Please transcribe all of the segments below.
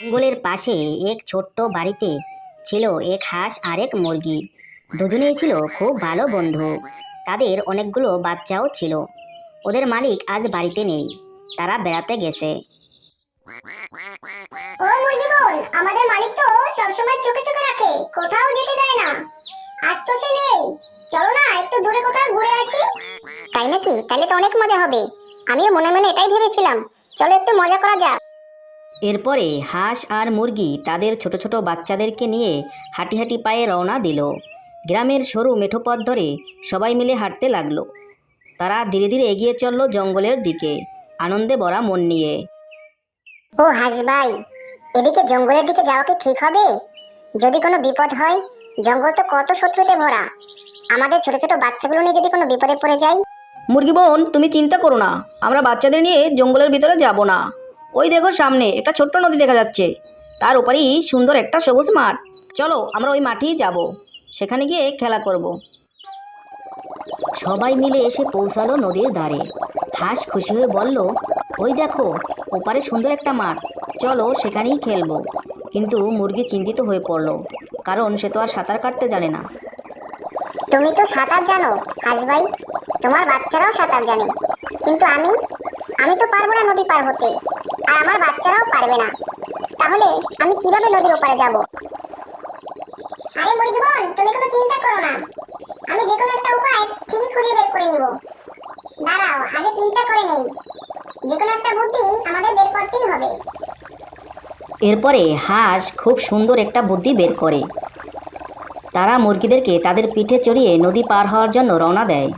জঙ্গলের পাশে এক ছোট্ট বাড়িতে ছিল এক হাঁস আর এক মুরগি। দুজনেই ছিল খুব ভালো বন্ধু। তাদের অনেকগুলো বাচ্চাও ছিল। ওদের মালিক আজ বাড়িতে নেই। তারা বেড়াতে গেছে। ও মুরগি বোন আমাদের মালিক তো সবসময় চোখে চোখে রাখে, কোথাও যেতে দেয় না। আজ তো সে নেই। চলো না, একটু দূরে কোথাও ঘুরে আসি। তাই নাকি? তাহলে তো অনেক মজা হবে। আমিও মনে মনে এটাই ভেবেছিলাম। চলো একটু মজা করা যাক। এরপরে হাঁস আর মুরগি তাদের ছোট ছোট বাচ্চাদেরকে নিয়ে হাঁটি হাঁটি পায়ে রওনা দিল। গ্রামের সরু মেঠো পথ ধরে সবাই মিলে হাঁটতে লাগল। তারা ধীরে ধীরে এগিয়ে চলল জঙ্গলের দিকে আনন্দে ভরা মন নিয়ে। ও হাঁস ভাই এদিকে জঙ্গলের দিকে যাওয়া কি ঠিক হবে? যদি কোনো বিপদ হয় জঙ্গল তো কত শত্রুতে ভরা। আমাদের ছোট ছোট বাচ্চাগুলো নিয়ে যদি কোনো বিপদে পড়ে যাই? মুরগি বোন তুমি চিন্তা করো না। আমরা বাচ্চাদের নিয়ে জঙ্গলের ভিতরে যাব না। ওই দেখো সামনে, একটা ছোট্ট নদী দেখা যাচ্ছে। তার উপরেই সুন্দর একটা সবুজ মাঠ। চলো, আমরা ওই মাঠেই যাব। সেখানে গিয়ে খেলা করব। সবাই মিলে এসে পৌঁছালো নদীর ধারে। হাঁস খুশি হয়ে বলল, ওই দেখো, ওপারে সুন্দর একটা মাঠ। চলো, সেখানেই খেলব। কিন্তু মুরগি চিন্তিত হয়ে পড়ল, কারণ সে তো আর সাঁতার কাটতে জানে না। তুমি তো সাঁতার জানো, হাস ভাই। তোমার বাচ্চারাও সাঁতার জানে। কিন্তু আমি? আমি তো পারব না নদী পার হতে। আর আমার বাচ্চারাও পারবে না। তাহলে আমি কীভাবে নদীর ওপারে যাব? আরে মুরগি বোন তুমি কোনো চিন্তা করো না। আমি যে কোনো একটা উপায় ঠিকই খুঁজে বের করে নিব। দাঁড়াও আগে চিন্তা করে নেই। যে কোনো একটা বুদ্ধি আমাদের বের করতেই হবে। এরপরে হাঁস খুব সুন্দর একটা বুদ্ধি বের করে। তারা মুরগিদেরকে তাদের পিঠে চড়িয়ে নদী পার হওয়ার জন্য রওনা দেয়।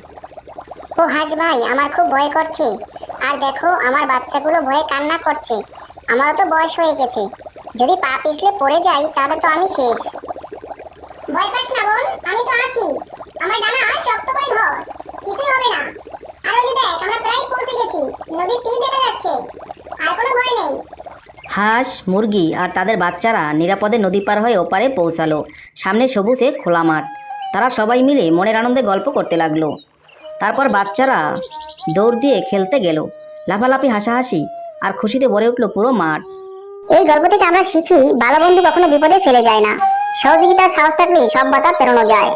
ও হাঁস ভাই আমার খুব ভয় করছে। আর দেখো, আমার বাচ্চাগুলো ভয়ে কান্না করছে। আমারও তো বয়স হয়ে গেছে। যদি পা পিছলে পড়ে যাই, তাহলে তো আমি শেষ। ভয় পাস না বোন, আমি তো আছি। আমার ডানা শক্ত করে ধর। কিছুই হবে না। আর ওই দেখ, আমরা প্রায় পৌঁছে গেছি। নদীর তীর দেখা যাচ্ছে। আর কোনো ভয় নেই। হাঁস, মুরগি আর তাদের বাচ্চারা নিরাপদে নদী পার হয়ে ওপারে পৌঁছালো। সামনে সবুজে খোলা মাঠ। তারা সবাই মিলে মনের আনন্দে গল্প করতে লাগল। তারপর বাচ্চারা দৌড় দিয়ে খেলতে গেল। লাফালাফি, হাসাহাসি আর খুশিতে ভরে উঠল পুরো মাঠ। এই গল্প থেকে আমরা শিখি ভালো বন্ধু কখনো বিপদে ফেলে যায় না। সহযোগিতার সাহস থাকলেই সব বাধা পেরোনো যায়।